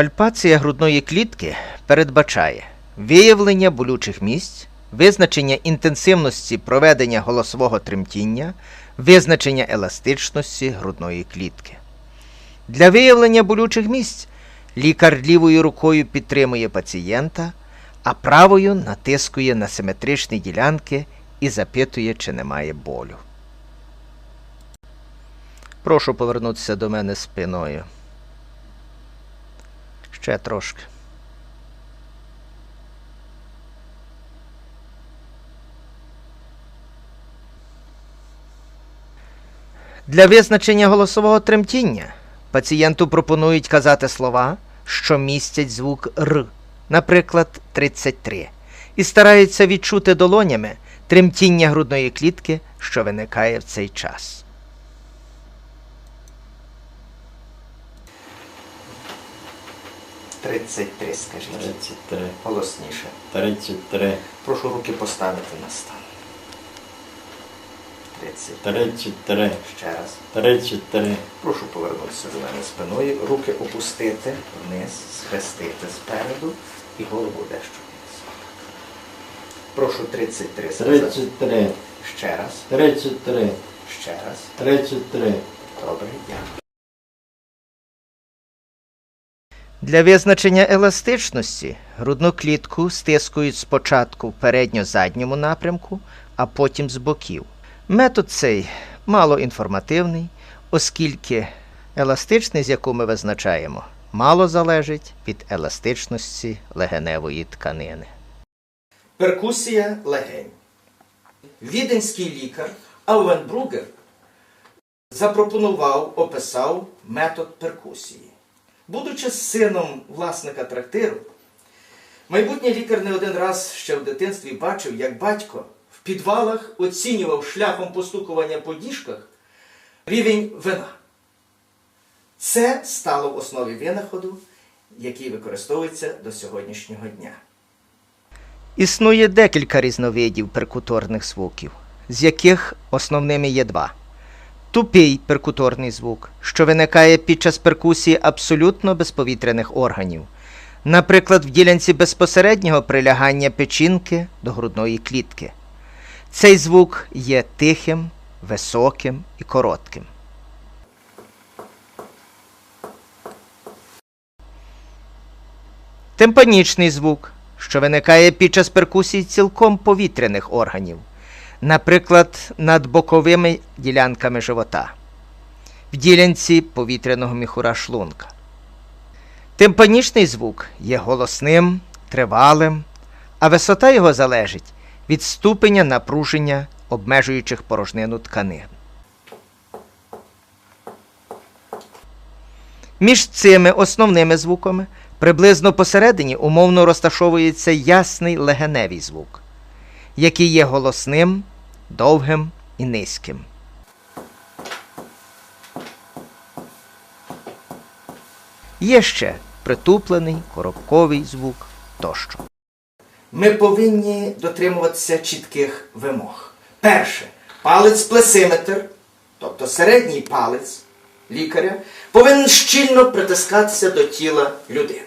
Пальпація грудної клітки передбачає виявлення болючих місць, визначення інтенсивності проведення голосового тремтіння, визначення еластичності грудної клітки. Для виявлення болючих місць лікар лівою рукою підтримує пацієнта, а правою натискує на симетричні ділянки і запитує, чи немає болю. Прошу повернутися до мене спиною. Ще трошки. Для визначення голосового тремтіння пацієнту пропонують казати слова, що містять звук Р, наприклад, 33, і стараються відчути долонями тремтіння грудної клітки, що виникає в цей час. Тридцять три, скажіть. 33, Голосніше. 33, Прошу руки поставити на стан. 30. 33, Ще раз. 33, Прошу повернутися до мене спиною, руки опустити вниз, схрестити спереду і голову дещо вниз. Прошу 33 сказати. 33, Ще раз. 33, Ще раз. 33. Добре, дякую. Для визначення еластичності грудну клітку стискують спочатку в передньо-задньому напрямку, а потім з боків. Метод цей мало інформативний, оскільки еластичність, яку ми визначаємо, мало залежить від еластичності легеневої тканини. Перкусія легень. Віденський лікар Ауенбругер запропонував, описав метод перкусії. Будучи сином власника трактиру, майбутній лікар не один раз ще в дитинстві бачив, як батько в підвалах оцінював шляхом постукування по діжках рівень вина. Це стало в основі винаходу, який використовується до сьогоднішнього дня. Існує декілька різновидів перкуторних звуків, з яких основними є два. Тупий перкуторний звук, що виникає під час перкусії абсолютно безповітряних органів, наприклад, в ділянці безпосереднього прилягання печінки до грудної клітки. Цей звук є тихим, високим і коротким. Тимпанічний звук, що виникає під час перкусії цілком повітряних органів, наприклад, над боковими ділянками живота, в ділянці повітряного міхура шлунка. Тимпанічний звук є голосним, тривалим, а висота його залежить від ступеня напруження обмежуючих порожнину тканин. Між цими основними звуками приблизно посередині умовно розташовується ясний легеневий звук, який є голосним, довгим і низьким. Є ще притуплений, коробковий звук тощо. Ми повинні дотримуватися чітких вимог. Перше, палець-плесиметр, тобто середній палець лікаря, повинен щільно притискатися до тіла людини.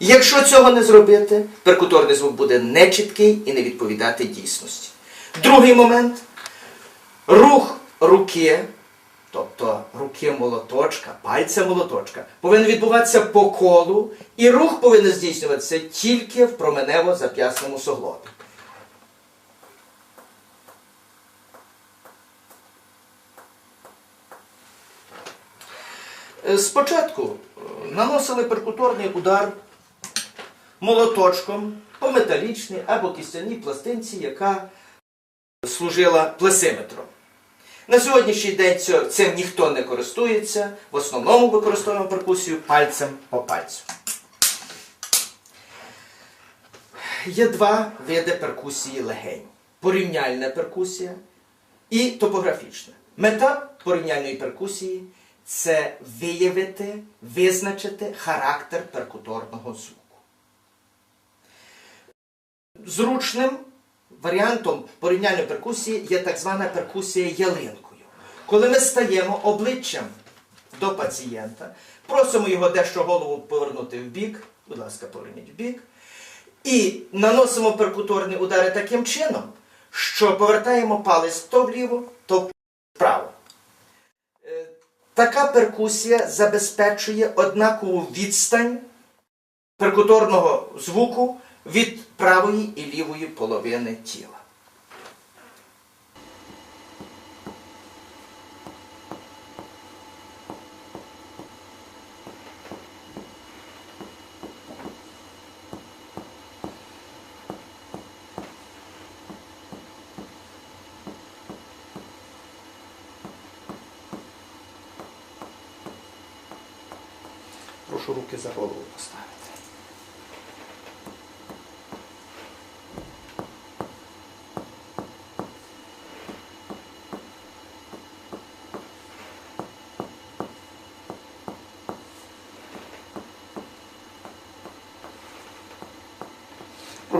Якщо цього не зробити, перкуторний звук буде нечіткий і не відповідати дійсності. Другий момент рух руки, тобто руки молоточка, пальця молоточка, повинен відбуватися по колу, і рух повинен здійснюватися тільки в променево-зап'ясному суглобі. Е, Спочатку е, наносили перкуторний удар молоточком по металічній або кістяній пластинці, яка служила плесиметром. На сьогоднішній день цим ніхто не користується, в основному використовуємо перкусію пальцем по пальцю. Є два види перкусії легень: порівняльна перкусія і топографічна. Мета порівняльної перкусії це виявити, визначити характер перкуторного звуку. Зручним варіантом порівняльної перкусії є так звана перкусія ялинкою. Коли ми стаємо обличчям до пацієнта. Просимо його дещо голову повернути в бік. Будь ласка, поверніть в бік. І наносимо перкуторні удари таким чином, що повертаємо палець то вліво, то вправо. Е, Така перкусія забезпечує однакову відстань перкуторного звуку від правої і лівої половини тіла. Прошу руки за голову поставити.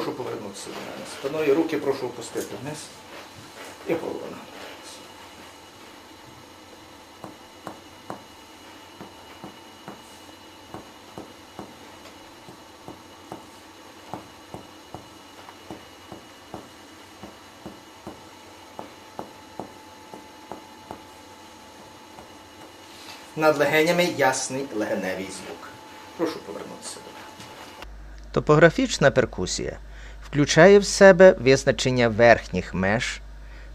Прошу повернутися до мене. Спиною руки прошу опустити вниз. І нагнути. Над легенями ясний легеневий звук. Прошу повернутися до мене. Топографічна перкусія включає в себе визначення верхніх меж,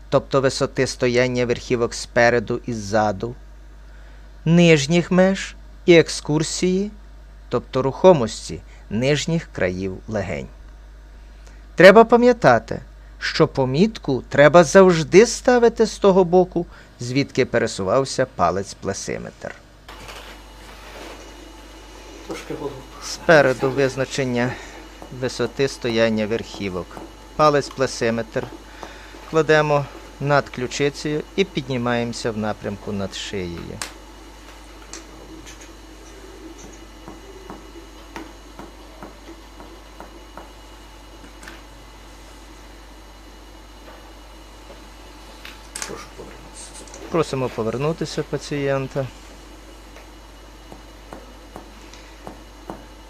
тобто висоти стояння верхівок спереду і ззаду, нижніх меж і екскурсії, тобто рухомості нижніх країв легень. Треба пам'ятати, що помітку треба завжди ставити з того боку, звідки пересувався палець плесиметр. Спереду визначення висоти стояння верхівок. Палець плесиметр кладемо над ключицею і піднімаємося в напрямку над шиєю. Просимо повернутися пацієнта.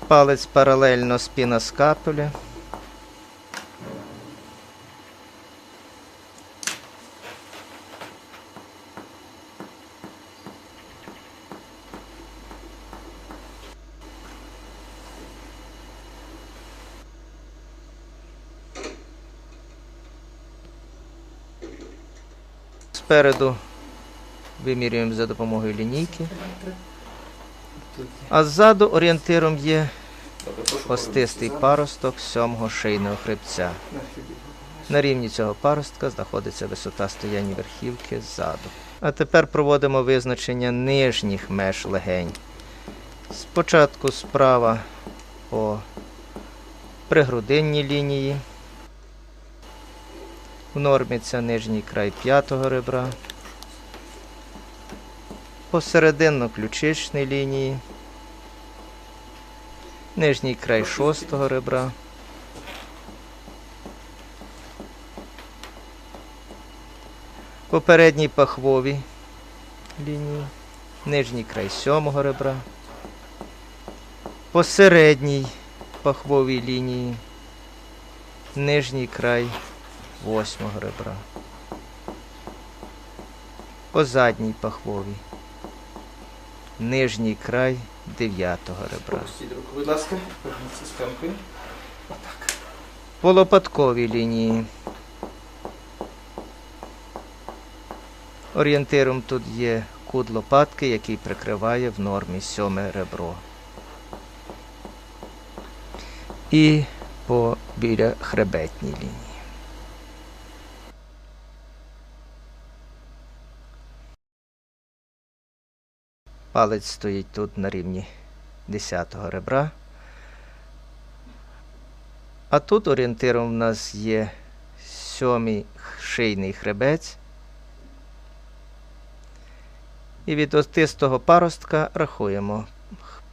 Палець паралельно спіна скапулі. Спереду вимірюємо за допомогою лінійки, а ззаду орієнтиром є Остистий паросток сьомого шийного хребця. На рівні цього паростка знаходиться висота стояння верхівки ззаду. А тепер проводимо визначення нижніх меж легень. Спочатку справа по пригрудинній лінії. В нормі це нижній край п'ятого ребра. Посерединно-ключичній лінії. Нижній край шостого ребра. Попередній пахвовій лінії. Нижній край сьомого ребра. Посередній пахвовій лінії. Нижній край восьмого ребра. По задній пахвовій. Нижній край дев'ятого ребра. Опустіть руку, будь ласка. Поверніться спинкою. Отак. По лопатковій лінії. Орієнтиром тут є кут лопатки, який прикриває в нормі сьоме ребро. І по біля хребетній лінії. Палець стоїть тут на рівні 10 ребра. А тут орієнтиром в нас є сьомий шийний хребець. І від остистого паростка рахуємо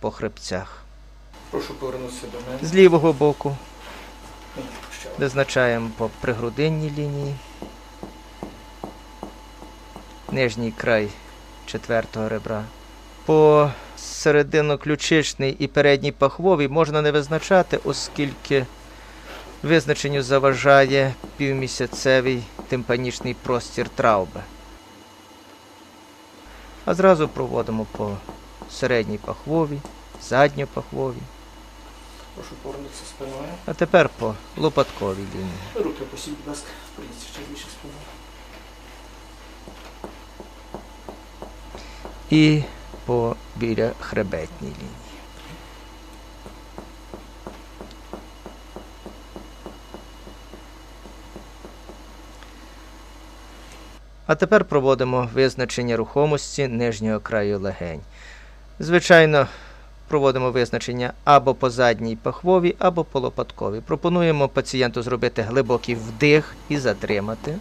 по хребцях. Прошу повернутися до мене. З лівого боку один. визначаємо по пригрудинній лінії. Нижній край четвертого ребра. По середино-ключичний і передній пахвовий можна не визначати, оскільки визначенню заважає півмісяцевий тимпанічний простір трауби. А зразу проводимо по середній пахвовій, задньопахвовій, Прошу повернутися спиною. а тепер по лопатковій лінії. Руки посіть, будь ласка, прийдіть ще більше спиною. і по біля хребетній лінії. А тепер проводимо визначення рухомості нижнього краю легень. Звичайно, проводимо визначення або по задній пахвовій, або по лопатковій. Пропонуємо пацієнту зробити глибокий вдих і затримати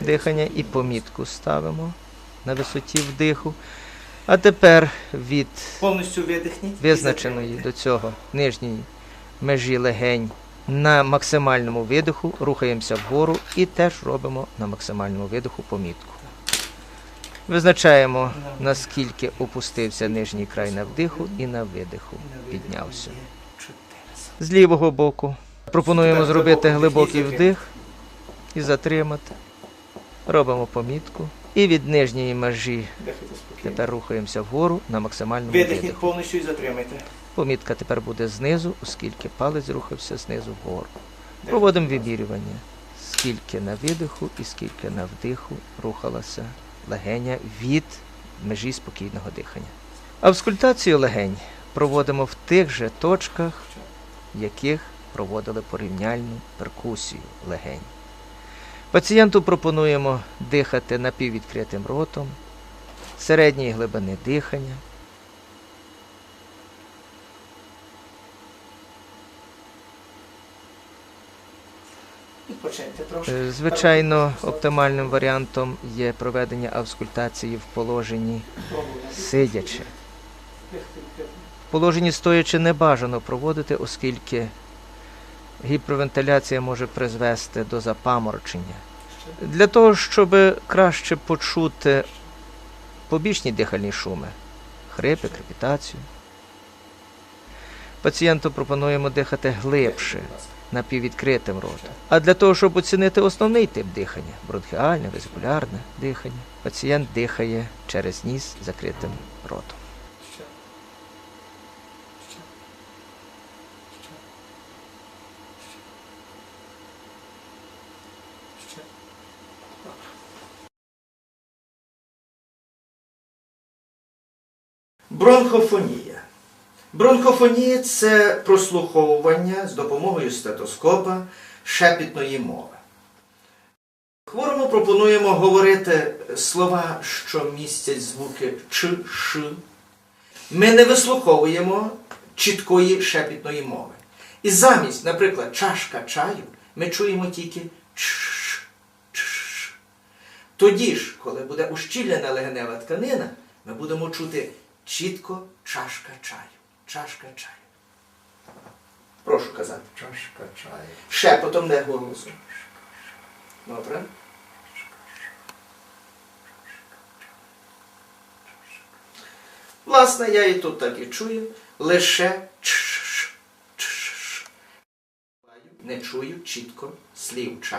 дихання і помітку ставимо на висоті вдиху. А тепер від Повністю видихніть. визначеної до цього нижньої межі легень на максимальному видиху рухаємося вгору і теж робимо на максимальному видиху помітку. Визначаємо, наскільки опустився нижній край на вдиху і на видиху піднявся. З лівого боку пропонуємо зробити глибокий вдих і затримати. Робимо помітку. І від нижньої межі тепер рухаємося вгору на максимальному Видихніть видиху. повністю і затримайте. Помітка тепер буде знизу, оскільки палець рухався знизу вгору. Проводимо вимірювання, скільки на видиху і скільки на вдиху рухалася легеня від межі спокійного дихання. Авскультацію легень проводимо в тих же точках, в яких проводили порівняльну перкусію легень. Пацієнту пропонуємо дихати напіввідкритим ротом, середньої глибини дихання. Е, Звичайно, оптимальним варіантом є проведення авскультації в положенні сидячи. В положенні стоячи не бажано проводити, оскільки гіпервентиляція може призвести до запаморочення. Для того, щоб краще почути побічні дихальні шуми, хрипи, крепітацію, пацієнту пропонуємо дихати глибше. Напіввідкритим ротом. А для того, щоб оцінити основний тип дихання бронхіальне, везикулярне дихання, пацієнт дихає через ніс закритим ротом. Ще. Ще. Ще. Ще. Ще. Бронхофонія. Бронхофонія це прослуховування з допомогою стетоскопа шепітної мови. Хворому пропонуємо говорити слова, що містять звуки ч, ш. Ми не вислуховуємо чіткої шепітної мови. І замість, наприклад, чашка чаю, ми чуємо тільки чш. Тоді ж, коли буде ущільнена легенева тканина, ми будемо чути чітко чашка чаю. Чашка чаю. Прошу казати. Чашка чаю. Шепотом не голосом. Добре. Власне, я і тут так і чую. Лише чш. Не чую чітко слів чаш.